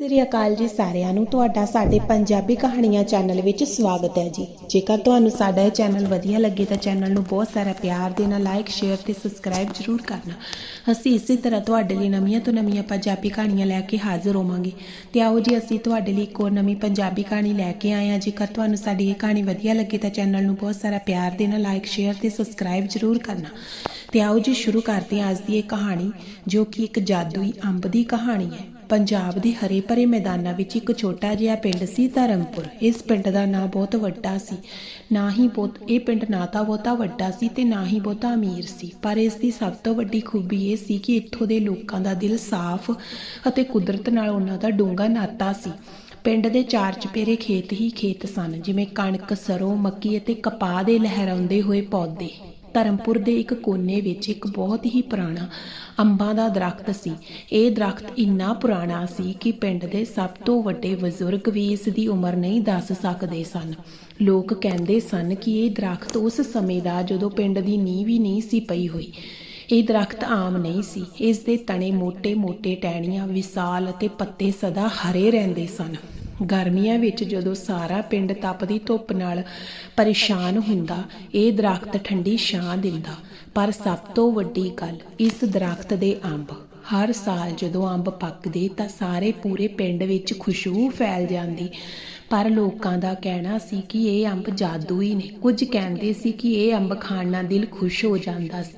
ਸ੍ਰੀ ਅਕਾਲ ਜੀ ਸਾਰਿਆਂ ਨੂੰ। ਤੁਹਾਡਾ ਸਾਡੇ ਪੰਜਾਬੀ ਕਹਾਣੀਆਂ ਚੈਨਲ ਵਿੱਚ ਸਵਾਗਤ ਹੈ ਜੀ। ਜੇਕਰ ਤੁਹਾਨੂੰ ਸਾਡਾ ਇਹ ਚੈਨਲ ਵਧੀਆ ਲੱਗੇ ਤਾਂ ਚੈਨਲ ਨੂੰ ਬਹੁਤ ਸਾਰਾ ਪਿਆਰ ਦੇਣਾ ਲਾਈਕ ਸ਼ੇਅਰ ਤੇ ਸਬਸਕ੍ਰਾਈਬ ਜ਼ਰੂਰ ਕਰਨਾ। ਅਸੀਂ ਇਸੇ ਤਰ੍ਹਾਂ ਤੁਹਾਡੇ ਲਈ ਨਵੀਆਂ ਤੋਂ ਨਵੀਆਂ ਪੰਜਾਬੀ ਕਹਾਣੀਆਂ ਲੈ ਕੇ ਹਾਜ਼ਰ ਹੋਵਾਂਗੇ। ਤੇ ਆਓ ਜੀ, ਅਸੀਂ ਤੁਹਾਡੇ ਲਈ ਇੱਕ ਹੋਰ ਨਵੀਂ ਪੰਜਾਬੀ ਕਹਾਣੀ ਲੈ ਕੇ ਆਏ ਹਾਂ। ਜੇਕਰ ਤੁਹਾਨੂੰ ਸਾਡੀ ਇਹ ਕਹਾਣੀ ਵਧੀਆ ਲੱਗੇ ਤਾਂ ਚੈਨਲ ਨੂੰ ਬਹੁਤ ਸਾਰਾ ਪਿਆਰ ਦੇਣਾ ਲਾਈਕ ਸ਼ੇਅਰ ਤੇ ਸਬਸਕ੍ਰਾਈਬ ਜ਼ਰੂਰ ਕਰਨਾ। ਤੇ ਆਓ ਜੀ, ਸ਼ੁਰੂ ਕਰਦੇ ਹਾਂ ਅੱਜ ਦੀ ਇਹ ਕਹਾਣੀ, ਜੋ ਕਿ ਇੱਕ ਜਾਦੂਈ ਅੰਬ ਦੀ ਕਹਾਣੀ ਹੈ। ਪੰਜਾਬ ਦੇ ਹਰੇ ਭਰੇ ਮੈਦਾਨਾਂ ਵਿੱਚ ਇੱਕ ਛੋਟਾ ਜਿਹਾ ਪਿੰਡ ਸੀ ਧਰਮਪੁਰ। ਇਸ ਪਿੰਡ ਦਾ ਨਾਂ ਬਹੁਤ ਵੱਡਾ ਸੀ। ਨਾ ਹੀ ਬਹੁਤ, ਇਹ ਪਿੰਡ ਨਾ ਤਾਂ ਬਹੁਤਾ ਵੱਡਾ ਸੀ ਤੇ ਨਾ ਹੀ ਬਹੁਤਾ ਅਮੀਰ ਸੀ। ਪਰ ਇਸ ਦੀ ਸਭ ਤੋਂ ਵੱਡੀ ਖੂਬੀ ਇਹ ਸੀ ਕਿ ਇੱਥੋਂ ਦੇ ਲੋਕਾਂ ਦਾ ਦਿਲ ਸਾਫ਼ ਅਤੇ ਕੁਦਰਤ ਨਾਲ ਉਹਨਾਂ ਦਾ ਡੂੰਘਾ ਨਾਤਾ ਸੀ। ਪਿੰਡ ਦੇ ਚਾਰ ਚਪੇਰੇ ਖੇਤ ਹੀ ਖੇਤ ਸਨ, ਜਿਵੇਂ ਕਣਕ, ਸਰੋਂ, ਮੱਕੀ ਅਤੇ ਕਪਾਹ ਦੇ ਲਹਿਰਾਉਂਦੇ ਹੋਏ ਪੌਦੇ। ਧਰਮਪੁਰ ਦੇ ਇੱਕ ਕੋਨੇ ਵਿੱਚ ਇੱਕ ਬਹੁਤ ਹੀ ਪੁਰਾਣਾ ਅੰਬਾਂ ਦਾ ਦਰਖਤ ਸੀ। ਇਹ ਦਰਖਤ ਇੰਨਾ ਪੁਰਾਣਾ ਸੀ ਕਿ ਪਿੰਡ ਦੇ ਸਭ ਤੋਂ ਵੱਡੇ ਬਜ਼ੁਰਗ ਵੀ ਇਸ ਦੀ ਉਮਰ ਨਹੀਂ ਦੱਸ ਸਕਦੇ ਸਨ। ਲੋਕ ਕਹਿੰਦੇ ਸਨ ਕਿ ਇਹ ਦਰਖਤ ਉਸ ਸਮੇਂ ਦਾ ਜਦੋਂ ਪਿੰਡ ਦੀ ਨੀਂਹ ਵੀ ਨਹੀਂ ਸੀ ਪਈ ਹੋਈ। ਇਹ ਦਰਖਤ ਆਮ ਨਹੀਂ ਸੀ। ਇਸ ਦੇ ਤਣੇ ਮੋਟੇ ਮੋਟੇ ਟਹਿਣੀਆਂ ਵਿਸਾਲ ਅਤੇ ਪੱਤੇ ਸਦਾ ਹਰੇ ਰਹਿੰਦੇ ਸਨ। ਗਰਮੀਆਂ ਵਿੱਚ ਜਦੋਂ ਸਾਰਾ ਪਿੰਡ ਤਪਦੀ ਧੁੱਪ ਨਾਲ ਪਰੇਸ਼ਾਨ ਹੁੰਦਾ, ਇਹ ਦਰਖਤ ਠੰਡੀ ਛਾਂ ਦਿੰਦਾ। ਪਰ ਸਭ ਤੋਂ ਵੱਡੀ ਗੱਲ, ਇਸ ਦਰਖਤ ਦੇ ਅੰਬ। ਹਰ ਸਾਲ ਜਦੋਂ ਅੰਬ ਪੱਕਦੇ ਤਾਂ ਸਾਰੇ ਪੂਰੇ ਪਿੰਡ ਵਿੱਚ ਖੁਸ਼ਬੂ ਫੈਲ ਜਾਂਦੀ। ਪਰ ਲੋਕਾਂ ਦਾ ਕਹਿਣਾ ਸੀ ਕਿ ਇਹ ਅੰਬ ਜਾਦੂ ਹੀ ਨੇ। ਕੁਝ ਕਹਿੰਦੇ ਸੀ ਕਿ ਇਹ ਅੰਬ ਖਾਣ ਨਾਲ ਦਿਲ ਖੁਸ਼ ਹੋ ਜਾਂਦਾ ਸੀ।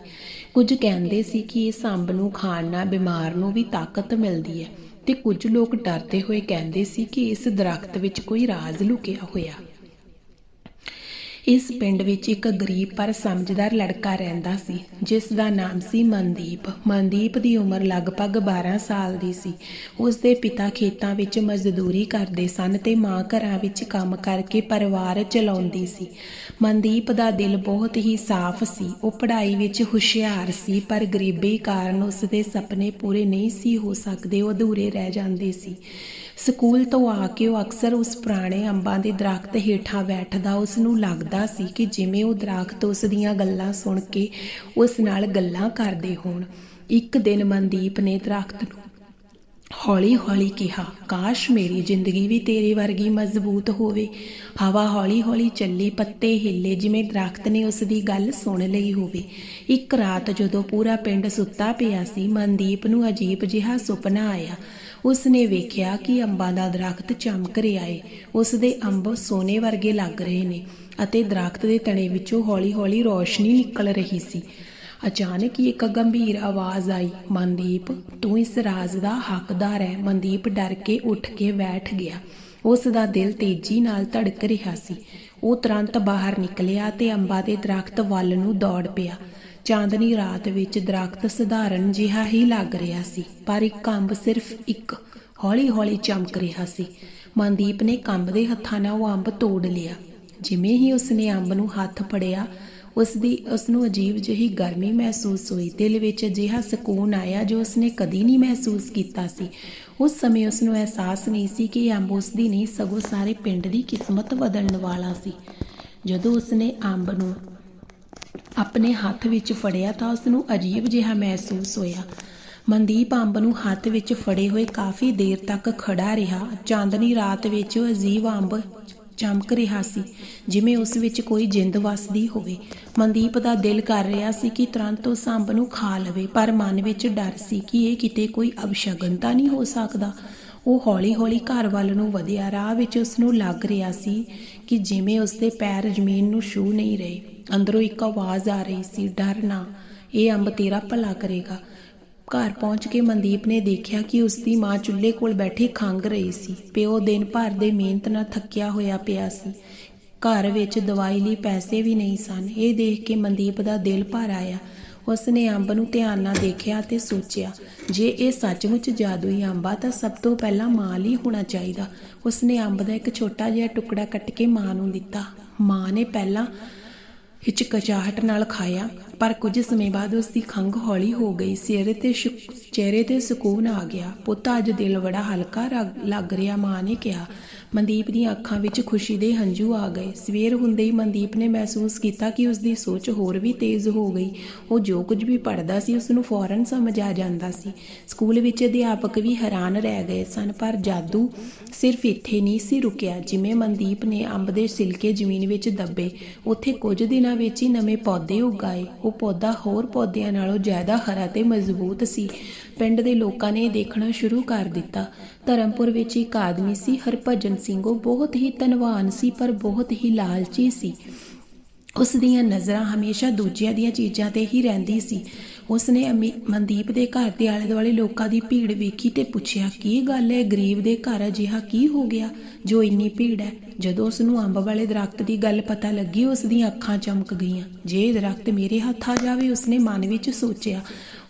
ਕੁਝ ਕਹਿੰਦੇ ਸੀ ਕਿ ਇਸ ਅੰਬ ਨੂੰ ਖਾਣ ਨਾਲ ਬਿਮਾਰ ਨੂੰ ਵੀ ਤਾਕਤ ਮਿਲਦੀ ਹੈ। ਤੇ ਕੁਝ ਲੋਕ ਡਰਦੇ ਹੋਏ ਕਹਿੰਦੇ ਸੀ ਕਿ ਇਸ ਦਰਖਤ ਵਿੱਚ ਕੋਈ ਰਾਜ਼ ਲੁਕਿਆ ਹੋਇਆ। ਇਸ ਪਿੰਡ ਵਿੱਚ ਇੱਕ ਗਰੀਬ ਪਰ ਸਮਝਦਾਰ ਲੜਕਾ ਰਹਿੰਦਾ ਸੀ, ਜਿਸ ਦਾ ਨਾਮ ਸੀ ਮਨਦੀਪ। ਮਨਦੀਪ ਦੀ ਉਮਰ ਲਗਭਗ 12 ਸਾਲ ਦੀ ਸੀ। ਉਸ ਦੇ ਪਿਤਾ ਖੇਤਾਂ ਵਿੱਚ ਮਜ਼ਦੂਰੀ ਕਰਦੇ ਸਨ ਤੇ ਮਾਂ ਘਰਾਂ ਵਿੱਚ ਕੰਮ ਕਰਕੇ ਪਰਿਵਾਰ ਚਲਾਉਂਦੀ ਸੀ। ਮਨਦੀਪ ਦਾ ਦਿਲ ਬਹੁਤ ਹੀ ਸਾਫ਼ ਸੀ। ਉਹ ਪੜ੍ਹਾਈ ਵਿੱਚ ਹੁਸ਼ਿਆਰ ਸੀ, ਪਰ ਗਰੀਬੀ ਕਾਰਨ ਉਸ ਦੇ ਸੁਪਨੇ ਪੂਰੇ ਨਹੀਂ ਸੀ ਹੋ ਸਕਦੇ, ਉਹ ਅਧੂਰੇ ਰਹਿ ਜਾਂਦੇ ਸੀ। ਸਕੂਲ ਤੋਂ ਆ ਕੇ ਉਹ ਅਕਸਰ ਉਸ ਪੁਰਾਣੇ ਅੰਬਾਂ ਦੇ ਦਰਖਤ ਹੇਠਾਂ ਬੈਠਦਾ ਉਸ ਨੂੰ ਲੱਗਦਾ ਸੀ ਕਿ ਜਿਵੇਂ ਉਹ ਦਰਖਤ ਉਸ ਦੀਆਂ ਗੱਲਾਂ ਸੁਣ ਕੇ ਉਸ ਨਾਲ ਗੱਲਾਂ ਕਰਦੇ ਹੋਣ। ਇੱਕ ਦਿਨ ਮਨਦੀਪ ਨੇ ਦਰਖਤ ਨੂੰ ਹੌਲੀ-ਹੌਲੀ ਕਿਹਾ, ਕਾਸ਼ ਮੇਰੀ ਜ਼ਿੰਦਗੀ ਵੀ ਤੇਰੇ ਵਰਗੀ ਮਜ਼ਬੂਤ ਹੋਵੇ। ਹਵਾ ਹੌਲੀ-ਹੌਲੀ ਚੱਲੀ, ਪੱਤੇ ਹਿੱਲੇ, ਜਿਵੇਂ ਦਰਖਤ ਨੇ ਉਸ ਦੀ ਗੱਲ ਸੁਣ ਲਈ ਹੋਵੇ। ਇੱਕ ਰਾਤ ਜਦੋਂ ਪੂਰਾ ਪਿੰਡ ਸੁੱਤਾ ਪਿਆ ਸੀ, ਮਨਦੀਪ ਨੂੰ ਅਜੀਬ ਜਿਹਾ ਸੁਪਨਾ ਆਇਆ। ਉਸ ਨੇ ਵੇਖਿਆ ਕਿ ਅੰਬਾਂ ਦਾ ਦਰਖਤ ਚਮਕ ਰਿਹਾ ਏ। ਉਸ ਦੇ ਅੰਬ ਸੋਨੇ ਵਰਗੇ ਲੱਗ ਰਹੇ ਨੇ ਅਤੇ ਦਰਖਤ ਦੇ ਤਣੇ ਵਿੱਚੋਂ ਹੌਲੀ-ਹੌਲੀ ਰੋਸ਼ਨੀ ਨਿਕਲ ਰਹੀ ਸੀ। ਅਚਾਨਕ ਹੀ ਇੱਕ ਗੰਭੀਰ ਆਵਾਜ਼ ਆਈ। ਮਨਦੀਪ, ਤੂੰ ਇਸ ਰਾਜ਼ ਦਾ ਹੱਕਦਾਰ ਹੈ ਮਨਦੀਪ ਡਰ ਕੇ ਉੱਠ ਕੇ ਬੈਠ ਗਿਆ। ਉਸ ਦਾ ਦਿਲ ਤੇਜ਼ੀ ਨਾਲ ਧੜਕ ਰਿਹਾ ਸੀ। ਉਹ ਤੁਰੰਤ ਬਾਹਰ ਨਿਕਲਿਆ ਤੇ ਅੰਬਾ ਦੇ ਦਰਖਤ ਵੱਲ ਨੂੰ ਦੌੜ ਪਿਆ। ਚਾਂਦਨੀ ਰਾਤ ਵਿੱਚ ਦਰਖਤ ਸਧਾਰਨ ਜਿਹਾ ਹੀ ਲੱਗ ਰਿਹਾ ਸੀ, ਪਰ ਇੱਕ ਅੰਬ ਸਿਰਫ ਇੱਕ ਹੌਲੀ-ਹੌਲੀ ਚਮਕ ਰਿਹਾ ਸੀ। ਮਨਦੀਪ ਨੇ ਕੰਬ ਦੇ ਹੱਥਾਂ ਨਾਲ ਉਹ ਅੰਬ ਤੋੜ ਲਿਆ। ਜਿਵੇਂ ਹੀ ਉਸਨੇ ਅੰਬ ਨੂੰ ਹੱਥ ਫੜਿਆ ਉਸ ਦੀ ਉਸ ਨੂੰ ਅਜੀਬ ਜਿਹੀ ਗਰਮੀ ਮਹਿਸੂਸ ਹੋਈ। ਦਿਲ ਵਿੱਚ ਅਜਿਹਾ ਸਕੂਨ ਆਇਆ ਜੋ ਉਸਨੇ ਕਦੀ ਨਹੀਂ ਮਹਿਸੂਸ ਕੀਤਾ ਸੀ। ਉਸ ਸਮੇਂ ਉਸ ਨੂੰ ਅਹਿਸਾਸ ਨਹੀਂ ਸੀ ਕਿ ਅੰਬ ਉਸ ਦੀ ਨਹੀਂ, ਸਗੋਂ ਸਾਰੇ ਪਿੰਡ ਦੀ ਕਿਸਮਤ ਬਦਲਣ ਵਾਲਾ ਸੀ। ਜਦੋਂ ਉਸਨੇ ਅੰਬ ਨੂੰ ਆਪਣੇ ਹੱਥ ਵਿੱਚ ਫੜਿਆ ਤਾਂ ਉਸ ਨੂੰ ਅਜੀਬ ਜਿਹਾ ਮਹਿਸੂਸ ਹੋਇਆ। ਮਨਦੀਪ ਅੰਬ ਨੂੰ ਹੱਥ ਵਿੱਚ ਫੜੇ ਹੋਏ ਕਾਫੀ ਦੇਰ ਤੱਕ ਖੜਾ ਰਿਹਾ। ਚਾਂਦਨੀ ਰਾਤ ਵਿੱਚ ਉਹ ਅਜੀਬ ਅੰਬ ਚਮਕ ਰਿਹਾ ਸੀ, ਜਿਵੇਂ ਉਸ ਵਿੱਚ ਕੋਈ ਜਿੰਦ ਵਸਦੀ ਹੋਵੇ। ਮਨਦੀਪ ਦਾ ਦਿਲ ਕਰ ਰਿਹਾ ਸੀ ਕਿ ਤੁਰੰਤ ਉਸ ਅੰਬ ਨੂੰ ਖਾ ਲਵੇ, ਪਰ ਮਨ ਵਿੱਚ ਡਰ ਸੀ ਕਿ ਇਹ ਕਿਤੇ ਕੋਈ ਅਭਸ਼ਗਨ ਤਾਂ ਨਹੀਂ ਹੋ ਸਕਦਾ। ਉਹ ਹੌਲੀ-ਹੌਲੀ ਘਰ ਵੱਲ ਨੂੰ ਵਧਿਆ। ਰਾਹ ਵਿੱਚ ਉਸ ਨੂੰ ਲੱਗ ਰਿਹਾ ਸੀ ਕਿ ਜਿਵੇਂ ਉਸ ਦੇ ਪੈਰ ਜ਼ਮੀਨ ਨੂੰ ਛੂ ਨਹੀਂ ਰਹੇ। ਅੰਦਰੋਂ ਇੱਕ ਆਵਾਜ਼ ਆ ਰਹੀ ਸੀ, ਡਰ ਨਾ, ਇਹ ਅੰਬ ਤੇਰਾ ਭਲਾ ਕਰੇਗਾ। ਘਰ ਪਹੁੰਚ ਕੇ ਮਨਦੀਪ ਨੇ ਦੇਖਿਆ ਕਿ ਉਸ ਦੀ ਮਾਂ ਚੁੱਲ੍ਹੇ ਕੋਲ ਬੈਠੀ ਖੰਗ ਰਹੀ ਸੀ। ਪਿਓ ਦਿਨ ਭਰ ਦੇ ਮਿਹਨਤ ਨਾਲ ਥੱਕਿਆ ਹੋਇਆ ਪਿਆ ਸੀ। ਘਰ ਵਿੱਚ ਦਵਾਈ ਲਈ ਪੈਸੇ ਵੀ ਨਹੀਂ ਸਨ। ਇਹ ਦੇਖ ਕੇ ਮਨਦੀਪ ਦਾ ਦਿਲ ਭਰ ਆਇਆ। ਉਸ ਨੇ ਅੰਬ ਨੂੰ ਧਿਆਨ ਨਾਲ ਦੇਖਿਆ ਤੇ ਸੋਚਿਆ, ਜੇ ਇਹ ਸੱਚਮੁੱਚ ਜਾਦੂਈ ਅੰਬ ਆ ਤਾਂ ਸਭ ਤੋਂ ਪਹਿਲਾਂ ਮਾਂ ਲਈ ਹੋਣਾ ਚਾਹੀਦਾ। ਉਸ ਨੇ ਅੰਬ ਦਾ ਇੱਕ ਛੋਟਾ ਜਿਹਾ ਟੁਕੜਾ ਕੱਟ ਕੇ ਮਾਂ ਨੂੰ ਦਿੱਤਾ। ਮਾਂ ਨੇ ਪਹਿਲਾਂ ਹਿਚਕਚਾਹਟ ਨਾਲ ਖਾਇਆ। ਪਰ ਕੁਝ ਸਮੇਂ ਬਾਅਦ ਉਸ ਦੀ ਖੰਘ ਹੌਲੀ ਹੋ ਗਈ। ਸਿਰ ਤੇ ਸ਼ੁਕ- ਚਿਹਰੇ ਤੇ ਸਕੂਨ ਆ ਗਿਆ। ਪੁੱਤ ਅੱਜ ਦਿਲ ਬੜਾ ਹਲਕਾ ਰਗ- ਲੱਗ ਰਿਹਾ, ਮਾਂ ਨੇ ਕਿਹਾ। ਮਨਦੀਪ ਦੀਆਂ ਅੱਖਾਂ ਵਿੱਚ ਖੁਸ਼ੀ ਦੇ ਹੰਝੂ ਆ ਗਏ। ਸਵੇਰ ਹੁੰਦੇ ਹੀ ਮਨਦੀਪ ਨੇ ਮਹਿਸੂਸ ਕੀਤਾ ਕਿ ਉਸ ਦੀ ਸੋਚ ਹੋਰ ਵੀ ਤੇਜ਼ ਹੋ ਗਈ। ਉਹ ਜੋ ਕੁਝ ਵੀ ਪੜ੍ਹਦਾ ਸੀ ਉਸ ਨੂੰ ਫੌਰਨ ਸਮਝ ਆ ਜਾਂਦਾ ਸੀ। ਸਕੂਲ ਵਿੱਚ ਅਧਿਆਪਕ ਵੀ ਹੈਰਾਨ ਰਹਿ ਗਏ ਸਨ, ਪਰ ਜਾਦੂ ਸਿਰਫ ਇੱਥੇ ਨਹੀਂ ਸੀ ਰੁਕਿਆ। ਜਿਵੇਂ ਮਨਦੀਪ ਨੇ ਅੰਬ ਦੇ ਸਿਲਕੇ ਜ਼ਮੀਨ ਵਿੱਚ ਦੱਬੇ, ਉੱਥੇ ਕੁਝ ਦਿਨਾਂ ਵਿੱਚ ਹੀ ਨਵੇਂ ਪੌਦੇ ਉਗਾਏ। ਉਹ ਪੌਦਾ ਹੋਰ ਪੌਦਿਆਂ ਨਾਲੋਂ ਜ਼ਿਆਦਾ ਹਰਾ ਤੇ ਮਜ਼ਬੂਤ ਸੀ। ਪਿੰਡ ਦੇ ਲੋਕਾਂ ਨੇ ਦੇਖਣਾ ਸ਼ੁਰੂ ਕਰ ਦਿੱਤਾ। ਧਰਮਪੁਰ ਵਿੱਚ ਇੱਕ ਆਦਮੀ ਸੀ, ਹਰਭਜਨ ਸਿੰਘ। ਉਹ ਬਹੁਤ ਹੀ ਧਨਵਾਨ ਸੀ, ਪਰ ਬਹੁਤ ਹੀ ਲਾਲਚੀ ਸੀ। ਉਸ ਦੀਆਂ ਨਜ਼ਰਾਂ ਹਮੇਸ਼ਾ ਦੂਜਿਆਂ ਦੀਆਂ ਚੀਜ਼ਾਂ ਤੇ ਹੀ ਰਹਿੰਦੀ ਸੀ। ਉਸ ਨੇ ਅਮੀ- ਮਨਦੀਪ ਦੇ ਘਰ ਦੇ ਆਲੇ ਦੁਆਲੇ ਲੋਕਾਂ ਦੀ ਭੀੜ ਵੇਖੀ ਤੇ ਪੁੱਛਿਆ, ਕੀ ਗੱਲ ਹੈ ਗਰੀਬ ਦੇ ਘਰ ਅਜਿਹਾ ਕੀ ਹੋ ਗਿਆ ਜੋ ਇੰਨੀ ਭੀੜ ਹੈ ਜਦੋਂ ਉਸ ਨੂੰ ਅੰਬ ਵਾਲੇ ਦਰਖਤ ਦੀ ਗੱਲ ਪਤਾ ਲੱਗੀ ਉਸ ਦੀਆਂ ਅੱਖਾਂ ਚਮਕ ਗਈਆਂ। ਜੇ ਦਰਖਤ ਮੇਰੇ ਹੱਥ ਆ ਜਾਵੇ, ਉਸਨੇ ਮਨ ਵਿੱਚ ਸੋਚਿਆ।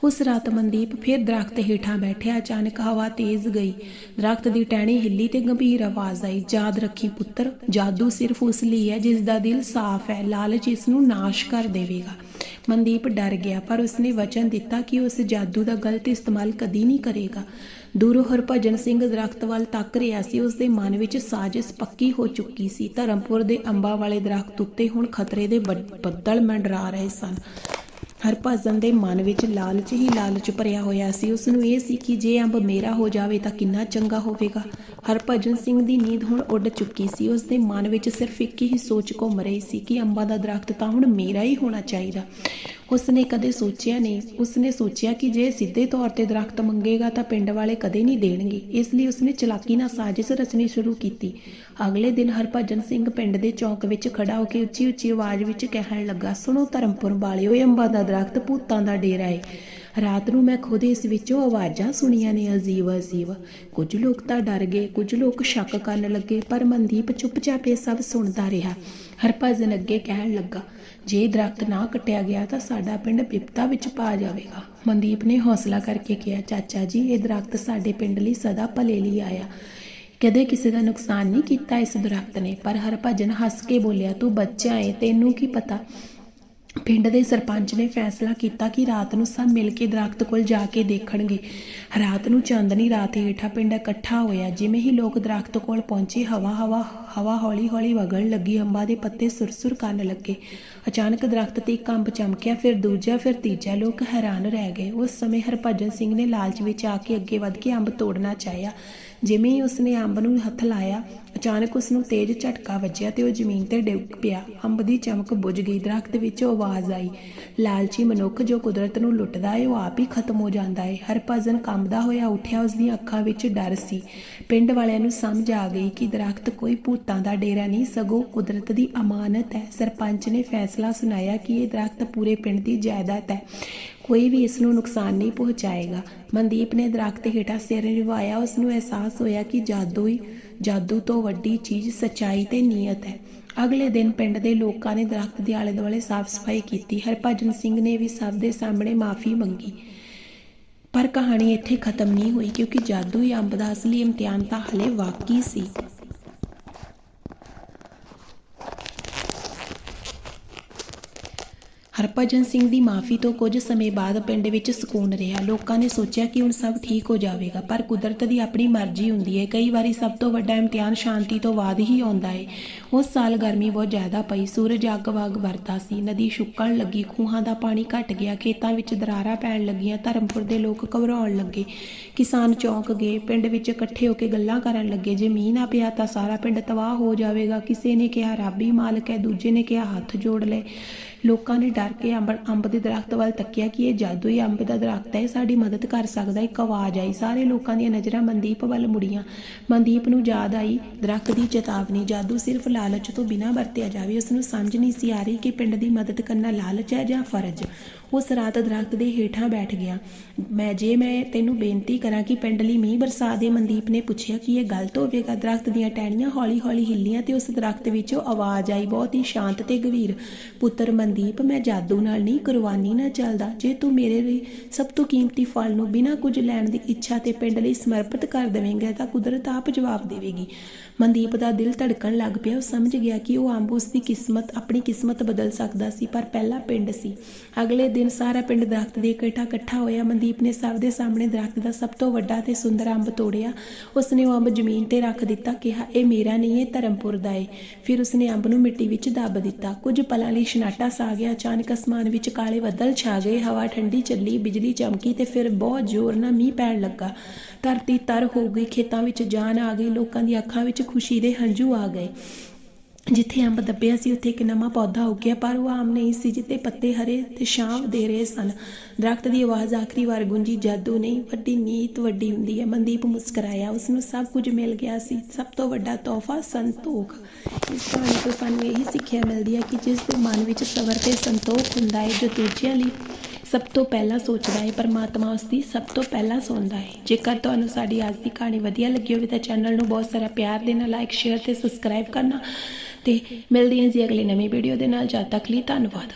ਉਸ ਰਾਤ ਮਨਦੀਪ ਫਿਰ ਦਰਖਤ ਹੇਠਾਂ ਬੈਠਿਆ, ਅਚਾਨਕ ਹਵਾ ਤੇਜ਼ ਗਈ। ਦਰਖਤ ਦੀ ਟਹਿਣੀ ਹਿੱਲੀ ਤੇ ਗੰਭੀਰ ਆਵਾਜ਼ ਆਈ ਯਾਦ ਰੱਖੀ ਪੁੱਤਰ, ਜਾਦੂ ਸਿਰਫ ਉਸ ਲਈ ਹੈ ਜਿਸ ਦਾ ਦਿਲ ਸਾਫ਼ ਹੈ, ਲਾਲਚ ਇਸ ਨੂੰ ਨਾਸ਼ ਕਰ ਦੇਵੇਗਾ। ਮਨਦੀਪ ਡਰ ਗਿਆ, ਪਰ ਉਸਨੇ ਵਚਨ ਦਿੱਤਾ ਕਿ ਉਸ ਜਾਦੂ ਦਾ ਗਲਤ ਇਸਤੇਮਾਲ ਕਦੀ ਨਹੀਂ ਕਰੇਗਾ। ਦੂਰੋਂ ਹਰਭਜਨ ਸਿੰਘ ਦਰਖਤ ਵੱਲ ਤੱਕ ਰਿਹਾ ਸੀ, ਉਸ ਦੇ ਮਨ ਵਿੱਚ ਸਾਜ਼ਿਸ਼ ਪੱਕੀ ਹੋ ਚੁੱਕੀ ਸੀ। ਧਰਮਪੁਰ ਦੇ ਅੰਬਾਂ ਵਾਲੇ ਦਰਖਤ ਉੱਤੇ ਹੁਣ ਖਤਰੇ ਦੇ ਬੱਦ- ਬੱਦਲ ਮੰਡਰਾ ਰਹੇ ਸਨ। ਹਰਭਜਨ ਦੇ ਮਨ ਵਿੱਚ ਲਾਲਚ ਹੀ ਲਾਲਚ ਭਰਿਆ ਹੋਇਆ ਸੀ। ਉਸ ਨੂੰ ਇਹ ਸੀ ਕਿ ਜੇ ਅੰਬ ਮੇਰਾ ਹੋ ਜਾਵੇ ਤਾਂ ਕਿੰਨਾ ਚੰਗਾ ਹੋਵੇਗਾ। ਹਰਭਜਨ ਸਿੰਘ ਦੀ ਨੀਂਦ ਹੁਣ ਉੱਡ ਚੁੱਕੀ ਸੀ। ਉਸ ਦੇ ਮਨ ਵਿੱਚ ਸਿਰਫ ਇੱਕ ਹੀ ਸੋਚ ਘੁੰਮ ਰਹੀ ਸੀ ਕਿ ਅੰਬਾਂ ਦਾ ਦਰਖਤ ਤਾਂ ਹੁਣ ਮੇਰਾ ਹੀ ਹੋਣਾ ਚਾਹੀਦਾ। ਉਸਨੇ ਕਦੇ ਸੋਚਿਆ ਨਹੀਂ। ਉਸਨੇ ਸੋਚਿਆ ਕਿ ਜੇ ਸਿੱਧੇ ਤੌਰ ਤੇ ਦਰਖਤ ਮੰਗੇਗਾ ਤਾਂ ਪਿੰਡ ਵਾਲੇ ਕਦੇ ਨਹੀਂ ਦੇਣਗੇ। ਇਸ ਲਈ ਉਸਨੇ ਚਲਾਕੀ ਨਾਲ ਸਾਜ਼ਿਸ਼ ਰਚਣੀ ਸ਼ੁਰੂ ਕੀਤੀ। ਅਗਲੇ ਦਿਨ ਹਰਭਜਨ ਸਿੰਘ ਪਿੰਡ ਦੇ ਚੌਕ ਵਿੱਚ ਖੜਾ ਹੋ ਕੇ ਉੱਚੀ ਉੱਚੀ ਆਵਾਜ਼ ਵਿੱਚ ਕਹਿਣ ਲੱਗਾ, ਸੁਣੋ ਧਰਮਪੁਰ ਵਾਲਿਓ, ਇਹ ਅੰਬਾਂ ਦਾ ਦਰਖਤ ਭੂਤਾਂ ਦਾ ਡੇਰਾ ਹੈ ਰਾਤ ਨੂੰ ਮੈਂ ਖੁਦ ਇਸ ਵਿੱਚੋਂ ਆਵਾਜ਼ਾਂ ਸੁਣੀਆਂ ਨੇ, ਅਜੀਬ ਅਜੀਬ। ਕੁਝ ਲੋਕ ਤਾਂ ਡਰ ਗਏ, ਕੁਝ ਲੋਕ ਸ਼ੱਕ ਕਰਨ ਲੱਗੇ, ਪਰ ਮਨਦੀਪ ਚੁੱਪਚਾਪ ਇਹ ਸਭ ਸੁਣਦਾ ਰਿਹਾ। ਹਰਭਜਨ ਅੱਗੇ ਕਹਿਣ ਲੱਗਾ, ਜੇ ਇਹ ਦਰਖਤ ਨਾ ਕੱਟਿਆ ਗਿਆ ਤਾਂ ਸਾਡਾ ਪਿੰਡ ਬਿਪਤਾ ਵਿੱਚ ਪਾ ਜਾਵੇਗਾ। ਮਨਦੀਪ ਨੇ ਹੌਸਲਾ ਕਰਕੇ ਕਿਹਾ, ਚਾਚਾ ਜੀ, ਇਹ ਦਰਖਤ ਸਾਡੇ ਪਿੰਡ ਲਈ ਸਦਾ ਭਲੇ ਲਈ ਆਇਆ। ਕਦੇ ਕਿਸੇ ਦਾ ਨੁਕਸਾਨ ਨਹੀਂ ਕੀਤਾ ਇਸ ਦਰਖਤ ਨੇ, ਪਰ ਹਰਭਜਨ ਹੱਸ ਕੇ ਬੋਲਿਆ, ਤੂੰ ਬੱਚਾ ਏ, ਤੈਨੂੰ ਕੀ ਪਤਾ? ਪਿੰਡ ਦੇ ਸਰਪੰਚ ਨੇ ਫੈਸਲਾ ਕੀਤਾ ਕਿ ਰਾਤ ਨੂੰ ਸਭ ਮਿਲ ਕੇ ਦਰਖਤ ਕੋਲ ਜਾ ਕੇ ਦੇਖਣਗੇ। ਰਾਤ ਨੂੰ ਚਾਂਦਨੀ ਰਾਤ ਹੇਠਾਂ ਪਿੰਡ ਇਕੱਠਾ ਹੋਇਆ, ਜਿਵੇਂ ਹੀ ਲੋਕ ਦਰਖਤ ਕੋਲ ਪਹੁੰਚੇ, ਹਵਾ ਹਵਾ ਹਵਾ ਹੌਲੀ ਹੌਲੀ ਵਗਣ ਲੱਗੀ, ਅੰਬਾਂ ਦੇ ਪੱਤੇ ਸੁਰਸੁਰ ਕਰਨ ਲੱਗੇ। ਅਚਾਨਕ ਦਰਖਤ ਤੇ ਇੱਕ ਅੰਬ ਚਮਕਿਆ, ਫਿਰ ਦੂਜਾ, ਫਿਰ ਤੀਜਾ। ਲੋਕ ਹੈਰਾਨ ਰਹਿ ਗਏ। ਉਸ ਸਮੇਂ ਹਰਭਜਨ ਸਿੰਘ ਨੇ ਲਾਲਚ ਵਿੱਚ ਆ ਕੇ ਅੱਗੇ ਵੱਧ ਕੇ ਅੰਬ ਤੋੜਨਾ ਚਾਹਿਆ। ਜਿਵੇਂ ਹੀ ਉਸਨੇ ਅੰਬ ਨੂੰ ਹੱਥ ਲਾਇਆ, ਅਚਾਨਕ ਉਸ ਨੂੰ ਤੇਜ਼ ਝਟਕਾ ਵੱਜਿਆ ਤੇ ਉਹ ਜ਼ਮੀਨ ਤੇ ਡਿੱਗ ਪਿਆ। ਅੰਬ ਦੀ ਚਮਕ ਬੁਝ ਗਈ, ਦਰਖਤ ਵਿੱਚੋਂ ਆਵਾਜ਼ ਆਈ। ਲਾਲਚੀ ਮਨੁੱਖ ਜੋ ਕੁਦਰਤ ਨੂੰ ਲੁੱਟਦਾ ਹੈ ਉਹ ਆਪ ਹੀ ਖਤਮ ਹੋ ਜਾਂਦਾ ਹੈ ਹਰਭਜਨ ਕੰਬਦਾ ਹੋਇਆ ਉੱਠਿਆ ਉਸ ਦੀਆਂ ਅੱਖਾਂ ਵਿੱਚ ਡਰ ਸੀ। ਪਿੰਡ ਵਾਲਿਆਂ ਨੂੰ ਸਮਝ ਆ ਗਈ ਕਿ ਦਰਖਤ ਕੋਈ ਭੂਤਾਂ ਦਾ ਡੇਰਾ ਨਹੀਂ, ਸਗੋਂ ਕੁਦਰਤ ਦੀ ਅਮਾਨਤ ਹੈ। ਸਰਪੰਚ ਨੇ ਫੈਸਲਾ ਸੁਣਾਇਆ ਕਿ ਇਹ ਦਰਖਤ ਪੂਰੇ ਪਿੰਡ ਦੀ ਜਾਇਦਾਦ ਹੈ। ਕੋਈ ਵੀ ਇਸ ਨੂੰ ਨੁਕਸਾਨ ਨਹੀਂ ਪਹੁੰਚਾਏਗਾ। ਮਨਦੀਪ ਨੇ ਦਰਖਤ ਹੇਠਾਂ ਸਿਰ ਨਿਵਾਇਆ ਉਸ ਨੂੰ ਅਹਿਸਾਸ ਹੋਇਆ ਕਿ ਜਾਦੂ ਹੀ ਜਾਦੂ ਤੋਂ ਵੱਡੀ ਚੀਜ਼ ਸਚਾਈ ਤੇ ਨੀਅਤ ਹੈ। ਅਗਲੇ ਦਿਨ ਪਿੰਡ ਦੇ ਲੋਕਾਂ ਨੇ ਦਰਖਤ ਦੇ ਆਲੇ ਦੁਆਲੇ ਸਾਫ਼ ਸਫ਼ਾਈ ਕੀਤੀ। ਹਰਭਜਨ ਸਿੰਘ ਨੇ ਵੀ ਸਭ ਦੇ ਸਾਹਮਣੇ ਮਾਫੀ ਮੰਗੀ। ਪਰ ਕਹਾਣੀ ਇੱਥੇ ਖਤਮ ਨਹੀਂ ਹੋਈ ਕਿਉਂਕਿ ਜਾਦੂਈ ਅੰਬ ਦਾ ਅਸਲੀ ਇਮਤਿਹਾਨ ਤਾਂ ਹਲੇ ਬਾਕੀ ਸੀ। ਹਰਭਜਨ ਸਿੰਘ ਦੀ ਮਾਫੀ ਤੋਂ ਕੁਝ ਸਮੇਂ ਬਾਅਦ ਪਿੰਡ ਵਿੱਚ ਸਕੂਨ ਰਿਹਾ। ਲੋਕਾਂ ਨੇ ਸੋਚਿਆ ਕਿ ਹੁਣ ਸਭ ਠੀਕ ਹੋ ਜਾਵੇਗਾ, ਪਰ ਕੁਦਰਤ ਦੀ ਆਪਣੀ ਮਰਜ਼ੀ ਹੁੰਦੀ ਹੈ। ਕਈ ਵਾਰੀ ਸਭ ਤੋਂ ਵੱਡਾ ਇਮਤਿਹਾਨ ਸ਼ਾਂਤੀ ਤੋਂ ਬਾਅਦ ਹੀ ਆਉਂਦਾ ਹੈ। ਉਸ ਸਾਲ ਗਰਮੀ ਬਹੁਤ ਜ਼ਿਆਦਾ ਪਈ। ਸੂਰਜ ਅੱਗ ਵਗ ਵਰਤਾ ਸੀ। ਨਦੀ ਸੁੱਕਣ ਲੱਗੀ, ਖੂਹਾਂ ਦਾ ਪਾਣੀ ਘਟ ਗਿਆ, ਖੇਤਾਂ ਵਿੱਚ ਦਰਾਰਾਂ ਪੈਣ ਲੱਗੀਆਂ, ਧਰਮਪੁਰ ਦੇ ਲੋਕ ਘਬਰਾਉਣ ਲੱਗੇ। ਕਿਸਾਨ ਚੌਂਕ ਗਏ, ਪਿੰਡ ਵਿੱਚ ਇਕੱਠੇ ਹੋ ਕੇ ਗੱਲਾਂ ਕਰਨ ਲੱਗੇ। ਜੇ ਮੀਂਹ ਨਾ ਪਿਆ ਤਾਂ ਸਾਰਾ ਪਿੰਡ ਤਬਾਹ ਹੋ ਜਾਵੇਗਾ। ਕਿਸੇ ਨੇ ਕਿਹਾ, ਰੱਬ ਹੀ ਮਾਲਕ ਹੈ। ਦੂਜੇ ਨੇ ਕਿਹਾ, ਹੱਥ ਜੋੜ ਲਏ ਲੋਕਾਂ ਨੇ ਡਰ ਕੇ ਅੰਬ ਅੰਬ ਦੇ ਦਰਖਤ ਵੱਲ ਤੱਕਿਆ ਕਿ ਇਹ ਜਾਦੂਈ ਅੰਬ ਦਾ ਦਰਖਤ ਹੈ ਸਾਡੀ ਮਦਦ ਕਰ ਸਕਦਾ ਹੈ। ਇੱਕ ਆਵਾਜ਼ ਆਈ, ਸਾਰੇ ਲੋਕਾਂ ਦੀਆਂ ਨਜ਼ਰਾਂ ਮਨਦੀਪ ਵੱਲ ਮੁੜੀਆਂ ਮਨਦੀਪ ਨੂੰ ਯਾਦ ਆਈ, ਦਰਖਤ ਦੀ ਚੇਤਾਵਨੀ, ਜਾਦੂ ਸਿਰਫ ਲਾਲਚ ਤੋਂ ਬਿਨਾਂ ਵਰਤਿਆ ਜਾਵੇ ਉਸ ਨੂੰ ਸਮਝ ਨਹੀਂ ਸੀ ਆ ਰਹੀ ਕਿ ਪਿੰਡ ਦੀ ਮਦਦ ਕਰਨਾ ਲਾਲਚ ਹੈ ਜਾਂ ਫਰਜ਼ ਉਸ ਰਾਤ ਦਰਖਤ ਦੇ ਹੇਠਾਂ ਬੈਠ ਗਿਆ। ਮੈਂ, ਜੇ ਮੈਂ ਤੈਨੂੰ ਬੇਨਤੀ ਕਰਾਂ ਕਿ ਪਿੰਡ ਲਈ ਮੀਂਹ ਬਰਸਾ ਦੇ ਮਨਦੀਪ ਨੇ ਪੁੱਛਿਆ ਕਿ ਇਹ ਗਲਤ ਹੋਵੇਗਾ, ਦਰਖਤ ਦੀਆਂ ਟਹਿਣੀਆਂ ਹੌਲੀ-ਹੌਲੀ ਹਿੱਲੀਆਂ ਤੇ ਉਸ ਦਰਖਤ ਵਿੱਚੋਂ ਆਵਾਜ਼ ਆਈ, ਬਹੁਤ ਹੀ ਸ਼ਾਂਤ ਤੇ ਗੰਭੀਰ। ਪੁੱਤਰ ਮਨਦੀਪ, ਮੈਂ ਜਾਦੂ ਨਾਲ ਨਹੀਂ, ਕੁਰਬਾਨੀ ਨਾਲ ਚੱਲਦਾ। ਜੇ ਤੂੰ ਮੇਰੇ ਲਈ ਸਭ ਤੋਂ ਕੀਮਤੀ ਫਲ ਨੂੰ ਬਿਨਾਂ ਕੁਝ ਲੈਣ ਦੀ ਇੱਛਾ ਤੇ ਪਿੰਡ ਲਈ ਸਮਰਪਿਤ ਕਰ ਦੇਵੇਂਗਾ, ਤਾਂ ਕੁਦਰਤ ਆਪ ਜਵਾਬ ਦੇਵੇਗੀ। ਮਨਦੀਪ ਦਾ ਦਿਲ ਧੜਕਣ ਲੱਗ ਪਿਆ। ਉਹ ਸਮਝ ਗਿਆ ਕਿ ਉਹ ਅੰਬ ਉਸ ਦੀ ਕਿਸਮਤ, ਆਪਣੀ ਕਿਸਮਤ ਬਦਲ ਸਕਦਾ ਸੀ, ਪਰ ਪਹਿਲਾ ਪਿੰਡ ਸੀ। ਅਗਲੇ ਦਿਨ ਸਾਰਾ ਪਿੰਡ ਦਰਖਤ ਦੇ ਇਕੱਠਾ ਇਕੱਠਾ ਹੋਇਆ। ਮਨਦੀਪ ਨੇ ਸਭ ਦੇ ਸਾਹਮਣੇ ਦਰਖਤ ਦਾ ਸਭ ਤੋਂ ਵੱਡਾ ਤੇ ਸੁੰਦਰ ਅੰਬ ਤੋੜਿਆ। ਉਸਨੇ ਉਹ ਅੰਬ ਜ਼ਮੀਨ ਤੇ ਰੱਖ ਦਿੱਤਾ, ਕਿਹਾ, ਇਹ ਮੇਰਾ ਨਹੀਂ, ਇਹ ਧਰਮਪੁਰ ਦਾ ਏ। ਫਿਰ ਉਸਨੇ ਅੰਬ ਨੂੰ ਮਿੱਟੀ ਵਿੱਚ ਦੱਬ ਦਿੱਤਾ। ਕੁਝ ਪਲਾਂ ਲਈ ਸ਼ਨਾਟਾ ਸਾ ਗਿਆ। ਅਚਾਨਕ ਅਸਮਾਨ ਵਿੱਚ ਕਾਲੇ ਬੱਦਲ ਛਾ ਗਏ। ਹਵਾ ਠੰਡੀ ਚੱਲੀ, ਬਿਜਲੀ ਚਮਕੀ ਤੇ ਫਿਰ ਬਹੁਤ ਜ਼ੋਰ ਨਾਲ ਮੀਂਹ ਪੈਣ ਲੱਗਾ। ਧਰਤੀ ਤਰ ਹੋ ਗਈ, ਖੇਤਾਂ ਵਿੱਚ ਜਾਨ ਆ ਗਈ, ਲੋਕਾਂ ਦੀਆਂ ਅੱਖਾਂ ਵਿੱਚ ਖੁਸ਼ੀ ਦੇ ਹੰਝੂ ਆ ਗਏ। ਜਿੱਥੇ ਅੰਬ ਦੱਬਿਆ ਸੀ, ਉੱਥੇ ਇੱਕ ਨਵਾਂ ਪੌਦਾ ਉੱਗਿਆ ਪਰ ਉਹ ਆਮ ਨਹੀਂ ਸੀ ਜਿੱਤੇ ਪੱਤੇ ਹਰੇ ਤੇ ਛਾਂ ਦੇ ਰਹੇ ਸਨ। ਦਰਖਤ ਦੀ ਆਵਾਜ਼ ਆਖਰੀ ਵਾਰ ਗੁੰਜੀ, ਜਾਦੂ ਨਹੀਂ, ਵੱਡੀ ਨੀਤ ਵੱਡੀ ਹੁੰਦੀ ਹੈ। ਮਨਦੀਪ ਮੁਸਕਰਾਇਆ। ਉਸ ਨੂੰ ਸਭ ਕੁਝ ਮਿਲ ਗਿਆ ਸੀ, ਸਭ ਤੋਂ ਵੱਡਾ ਤੋਹਫਾ ਸੰਤੋਖ। ਇਸ ਕਹਾਣੀ ਤੋਂ ਸਾਨੂੰ ਇਹੀ ਸਿੱਖਿਆ ਮਿਲਦੀ ਹੈ ਕਿ ਜਿਸ ਦੇ ਮਨ ਵਿੱਚ ਸਬਰ ਤੇ ਸੰਤੋਖ ਹੁੰਦਾ ਹੈ, ਜੋ ਦੂਜਿਆਂ ਲਈ ਸਭ ਤੋਂ ਪਹਿਲਾਂ ਸੋਚਦਾ ਹੈ, ਪਰਮਾਤਮਾ ਉਸ ਦੀ ਸਭ ਤੋਂ ਪਹਿਲਾਂ ਸੁਣਦਾ ਹੈ। ਜੇਕਰ ਤੁਹਾਨੂੰ ਸਾਡੀ ਅੱਜ ਦੀ ਕਹਾਣੀ ਵਧੀਆ ਲੱਗੀ ਹੋਵੇ ਤਾਂ ਚੈਨਲ ਨੂੰ ਬਹੁਤ ਸਾਰਾ ਪਿਆਰ ਦੇਣਾ ਲਾਈਕ ਸ਼ੇਅਰ ਤੇ ਸਬਸਕ੍ਰਾਈਬ ਕਰਨਾ। ਤੇ ਮਿਲਦੇ ਹਾਂ ਜੀ ਅਗਲੀ ਨਵੀਂ ਵੀਡੀਓ ਦੇ ਨਾਲ। ਜਦ ਤੱਕ ਲਈ ਧੰਨਵਾਦ।